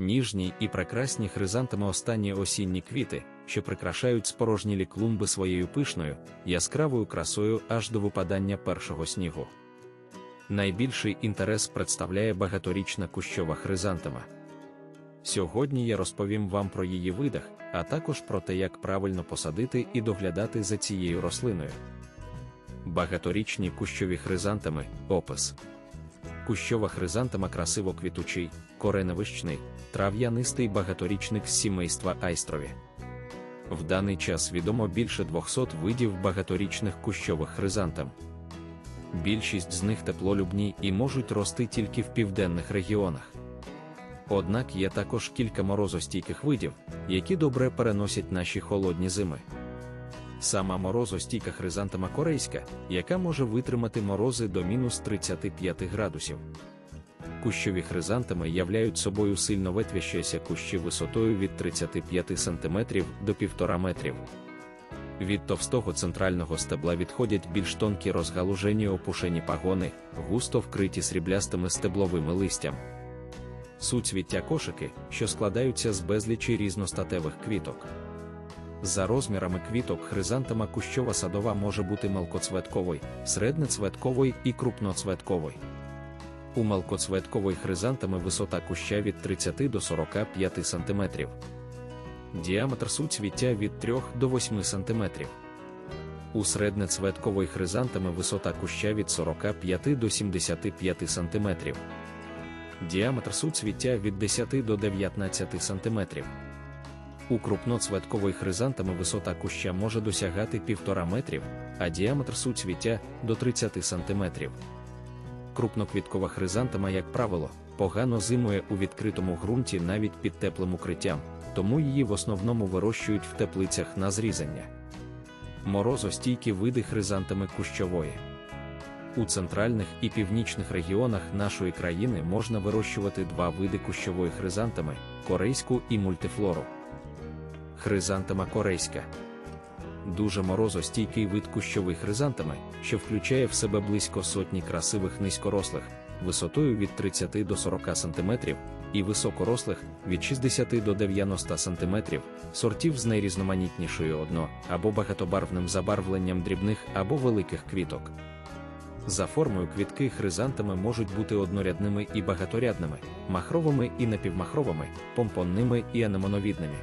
ніжні і прекрасні хризантами останні осінні квіти, що прикрашають спорожнілі клумби своєю пишною, яскравою красою аж до випадання першого снігу. Найбільший інтерес представляє багаторічна кущова хризантема. Сьогодні я розповім вам про її видах, а також про те, як правильно посадити і доглядати за цією рослиною. Багаторічні кущові хризантами опис. Кущова хризантема красиво квітучий, кореневищний, трав'янистий багаторічник з сімейства айстрові. В даний час відомо більше 200 видів багаторічних кущових хризантем. Більшість з них теплолюбні і можуть рости тільки в південних регіонах. Однак є також кілька морозостійких видів, які добре переносять наші холодні зими. Сама морозостійка хризантема корейська, яка може витримати морози до мінус 35 градусів. Кущові хризантеми являють собою сильно ветвящися кущі висотою від 35 см до 1,5 метрів. Від товстого центрального стебла відходять більш тонкі розгалужені опушені пагони, густо вкриті сріблястими стебловими листям. Суцвіття кошики, що складаються з безлічі різностатевих квіток. За розмірами квіток хризантема кущова садова може бути мелкоцветковий, середнецветковий і крупноцветковий. У мелкоцветкової хризантами висота куща від 30 до 45 см. Діаметр суцвіття від 3 до 8 см. У середнецветкової хризантами висота куща від 45 до 75 см. Діаметр суцвіття від 10 до 19 см. У крупноцветкової хризантами висота куща може досягати 1,5 метрів, а діаметр суцвіття до 30 см. Крупноквіткова хризантема, як правило, погано зимує у відкритому ґрунті навіть під теплим укриттям, тому її в основному вирощують в теплицях на зрізання. Морозостійкі види хризантами кущової. У центральних і північних регіонах нашої країни можна вирощувати два види кущової хризантами корейську і мультифлору. Хризантема корейська. Дуже морозостійкий вид кущової хризантами, що включає в себе близько сотні красивих низькорослих, висотою від 30 до 40 см, і високорослих від 60 до 90 см, сортів з найрізноманітнішою одно або багатобарвним забарвленням дрібних або великих квіток. За формою квітки хризантами можуть бути однорядними і багаторядними, махровими і напівмахровими, помпонними і анемоновідними.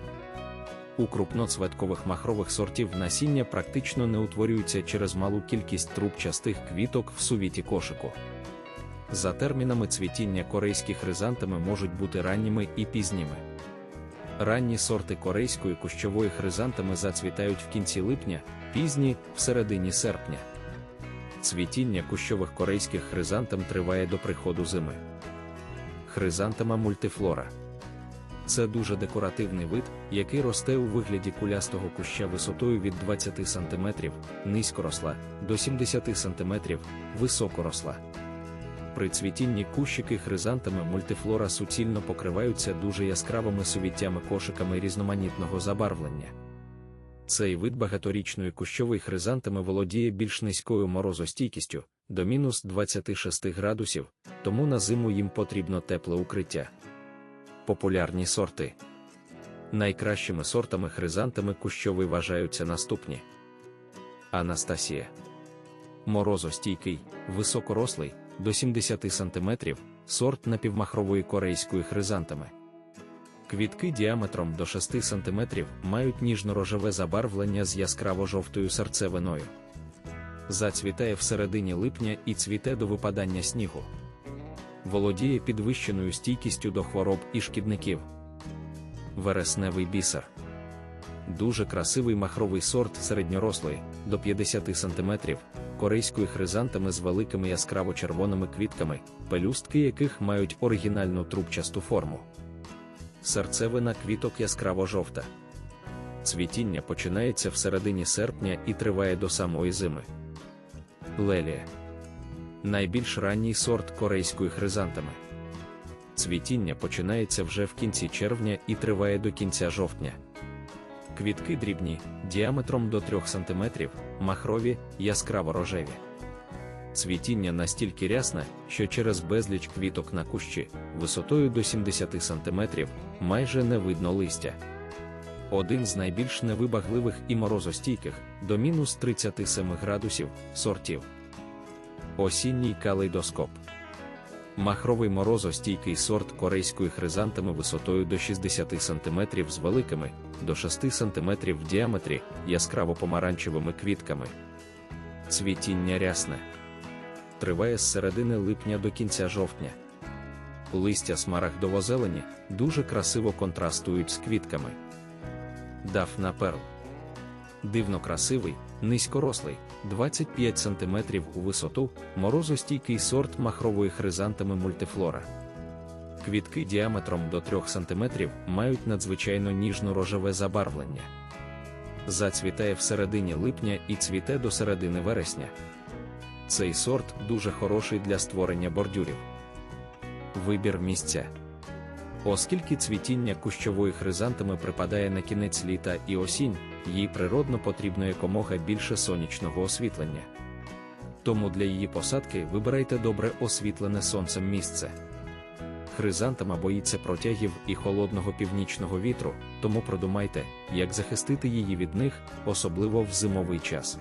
У крупноцветкових махрових сортів насіння практично не утворюються через малу кількість трубчастих квіток в сувіті кошику. За термінами цвітіння корейські хризантами можуть бути ранніми і пізніми. Ранні сорти корейської кущової хризантами зацвітають в кінці липня, пізні в середині серпня. Цвітіння кущових корейських хризантам триває до приходу зими. Хризантема мультифлора. Це дуже декоративний вид, який росте у вигляді кулястого куща висотою від 20 см, низькоросла, до 70 см, високоросла. При цвітінні кущики хризантами мультифлора суцільно покриваються дуже яскравими сувіттями кошиками різноманітного забарвлення. Цей вид багаторічної кущової хризантами володіє більш низькою морозостійкістю до мінус 26 градусів, тому на зиму їм потрібно тепле укриття. Популярні сорти. Найкращими сортами хризантами кущовий вважаються наступні: Анастасія. Морозостійкий, високорослий до 70 см, сорт напівмахрової корейської хризантами. Квітки діаметром до 6 см мають ніжно-рожеве забарвлення з яскраво-жовтою серцевиною. Зацвітає в середині липня і цвіте до випадання снігу. Володіє підвищеною стійкістю до хвороб і шкідників. Вересневий бісер. Дуже красивий махровий сорт середньорослий до 50 см, корейської хризантами з великими яскраво-червоними квітками, пелюстки яких мають оригінальну трубчасту форму. Серцевина квіток яскраво-жовта. Цвітіння починається в середині серпня і триває до самої зими. Лелія. Найбільш ранній сорт корейської хризантами. Цвітіння починається вже в кінці червня і триває до кінця жовтня. Квітки дрібні, діаметром до 3 см, махрові, яскраво рожеві. Цвітіння настільки рясне, що через безліч квіток на кущі, висотою до 70 см, майже не видно листя. Один з найбільш невибагливих і морозостійких до мінус 37 градусів сортів. Осінній калейдоскоп. Махровий морозостійкий сорт корейської хризантеми висотою до 60 см з великими, до 6 см в діаметрі, яскраво помаранчевими квітками. Цвітіння рясне. Триває з середини липня до кінця жовтня. Листя смарагдово-зелені дуже красиво контрастують з квітками. Дафна перл. Дивно красивий, низькорослий, 25 см у висоту, морозостійкий сорт махрової хризантами мультифлора. Квітки діаметром до 3 см мають надзвичайно ніжно рожеве забарвлення. Зацвітає в середині липня і цвіте до середини вересня. Цей сорт дуже хороший для створення бордюрів. Вибір місця. Оскільки цвітіння кущової хризантами припадає на кінець літа і осінь, їй природно потрібно якомога більше сонячного освітлення. Тому для її посадки вибирайте добре освітлене сонцем місце. Хризантама боїться протягів і холодного північного вітру, тому продумайте, як захистити її від них, особливо в зимовий час.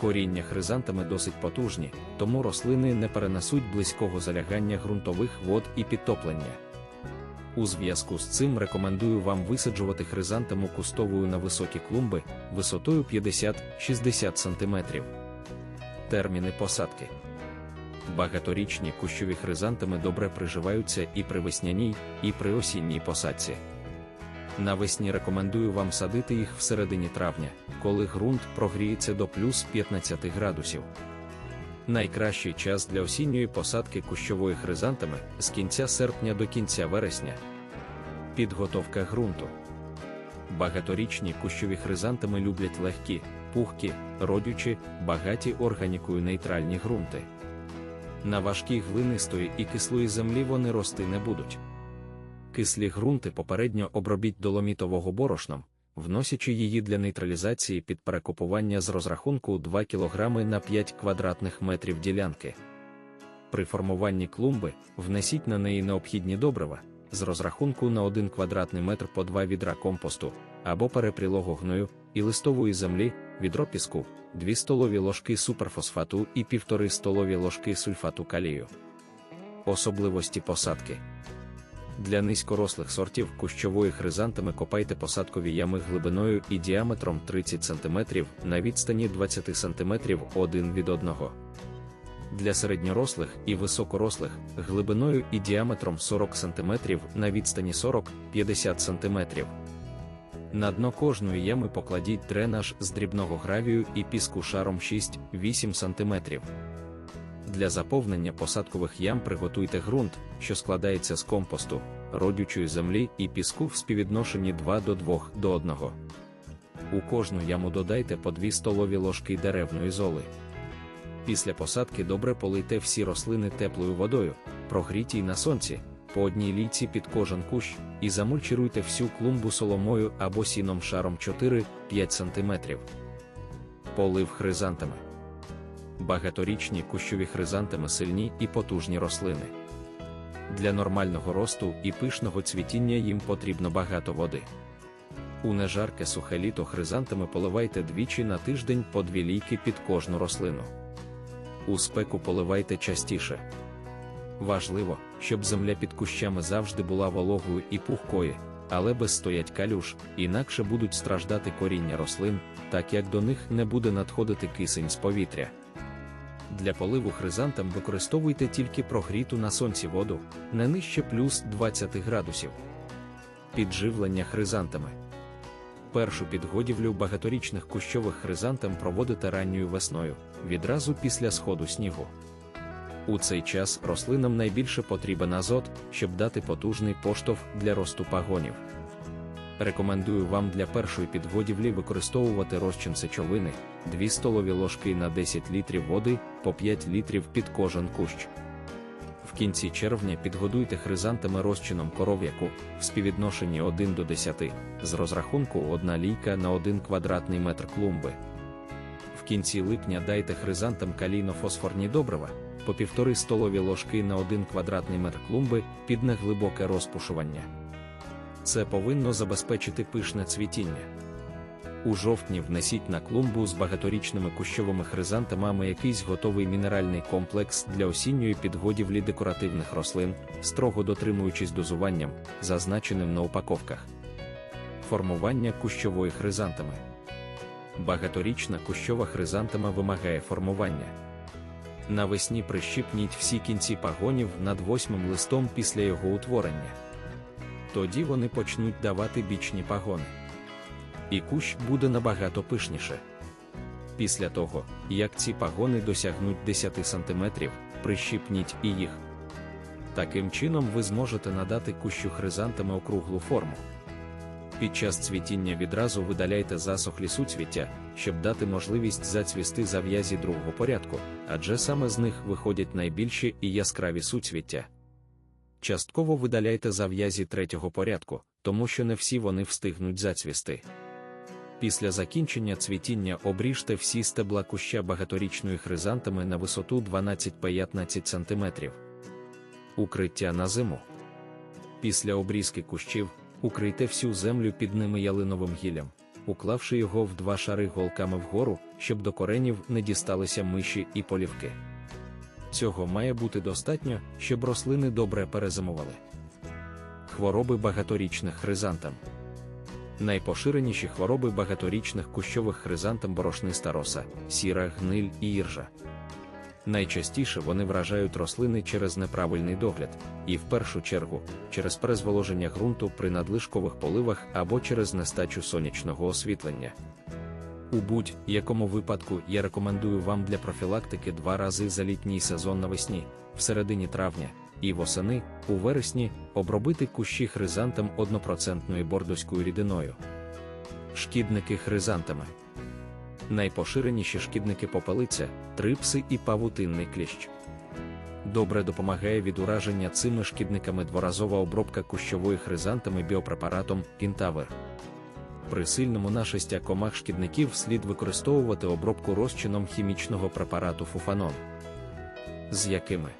Коріння хризантами досить потужні, тому рослини не перенесуть близького залягання ґрунтових вод і підтоплення. У зв'язку з цим рекомендую вам висаджувати хризантему кустовою на високі клумби висотою 50-60 см. Терміни посадки. Багаторічні кущові хризантами добре приживаються і при весняній, і при осінній посадці. Навесні рекомендую вам садити їх в середині травня, коли ґрунт прогріється до плюс 15 градусів. Найкращий час для осінньої посадки кущової хризантами з кінця серпня до кінця вересня. Підготовка ґрунту. Багаторічні кущові хризантами люблять легкі, пухкі, родючі, багаті органікою нейтральні ґрунти. На важкій глинистої і кислої землі вони рости не будуть. Кислі ґрунти попередньо обробіть доломітового борошном, вносячи її для нейтралізації під перекопування з розрахунку 2 кг на 5 квадратних метрів ділянки. При формуванні клумби внесіть на неї необхідні добрива з розрахунку на 1 квадратний метр по 2 відра компосту або перепрілого гною і листової землі, відро піску, 2 столові ложки суперфосфату і 1,5 столові ложки сульфату калію. Особливості посадки. Для низькорослих сортів кущової хризантами копайте посадкові ями глибиною і діаметром 30 см на відстані 20 см один від одного. Для середньорослих і високорослих глибиною і діаметром 40 см на відстані 40-50 см. На дно кожної ями покладіть дренаж з дрібного гравію і піску шаром 6-8 см. Для заповнення посадкових ям приготуйте ґрунт, що складається з компосту, родючої землі і піску в співвідношенні 2 до 2 до 1. У кожну яму додайте по 2 столові ложки деревної золи. Після посадки добре полийте всі рослини теплою водою, прогрітій на сонці, по одній лійці під кожен кущ, і замульчируйте всю клумбу соломою або сіном шаром 4-5 см. Полив хризантами. Багаторічні кущові хризантами сильні і потужні рослини. Для нормального росту і пишного цвітіння їм потрібно багато води. У нежарке сухе літо хризантами поливайте двічі на тиждень по дві лійки під кожну рослину. У спеку поливайте частіше. Важливо, щоб земля під кущами завжди була вологою і пухкою, але без стоять калюш, інакше будуть страждати коріння рослин, так як до них не буде надходити кисень з повітря. Для поливу хризантам використовуйте тільки прогріту на сонці воду, не нижче плюс 20 градусів. Підживлення хризантами. Першу підгодівлю багаторічних кущових хризантам проводите ранньою весною, відразу після сходу снігу. У цей час рослинам найбільше потрібен азот, щоб дати потужний поштовх для росту пагонів. Рекомендую вам для першої підгодівлі використовувати розчин сечовини, 2 столові ложки на 10 літрів води, по 5 літрів під кожен кущ. В кінці червня підгодуйте хризантами розчином коров'яку в співвідношенні 1 до 10, з розрахунку 1 лійка на 1 квадратний метр клумби. В кінці липня дайте хризантам калійно-фосфорні добрива, по півтори столові ложки на 1 квадратний метр клумби під неглибоке розпушування. Це повинно забезпечити пишне цвітіння. У жовтні внесіть на клумбу з багаторічними кущовими хризантемами якийсь готовий мінеральний комплекс для осінньої підгодівлі декоративних рослин, строго дотримуючись дозуванням, зазначеним на упаковках. Формування кущової хризантеми. Багаторічна кущова хризантема вимагає формування. Навесні прищипніть всі кінці пагонів над восьмим листом після його утворення. Тоді вони почнуть давати бічні пагони. І кущ буде набагато пишніше. Після того, як ці пагони досягнуть 10 см, прищипніть і їх. Таким чином ви зможете надати кущу хризантами округлу форму. Під час цвітіння відразу видаляйте засохлі суцвіття, щоб дати можливість зацвісти зав'язі другого порядку, адже саме з них виходять найбільші і яскраві суцвіття. Частково видаляйте зав'язі третього порядку, тому що не всі вони встигнуть зацвісти. Після закінчення цвітіння обріжте всі стебла куща багаторічної хризантами на висоту 12-15 см. Укриття на зиму. Після обрізки кущів укрийте всю землю під ними ялиновим гіллям, уклавши його в два шари голками вгору, щоб до коренів не дісталися миші і полівки. Цього має бути достатньо, щоб рослини добре перезимували. Хвороби багаторічних хризантам. Найпоширеніші хвороби багаторічних кущових хризантам борошниста роса, сіра гниль і іржа. Найчастіше вони вражають рослини через неправильний догляд, і в першу чергу через перезволоження ґрунту при надлишкових поливах або через нестачу сонячного освітлення. У будь-якому випадку я рекомендую вам для профілактики два рази за літній сезон навесні, в середині травня і восени, у вересні, обробити кущі хризантам 1% бордоською рідиною. Шкідники хризантами. Найпоширеніші шкідники попелиця, трипси і павутинний кліщ. Добре допомагає від ураження цими шкідниками дворазова обробка кущової хризантами біопрепаратом Кінтавер. При сильному нашестя комах шкідників слід використовувати обробку розчином хімічного препарату фуфанон. З якими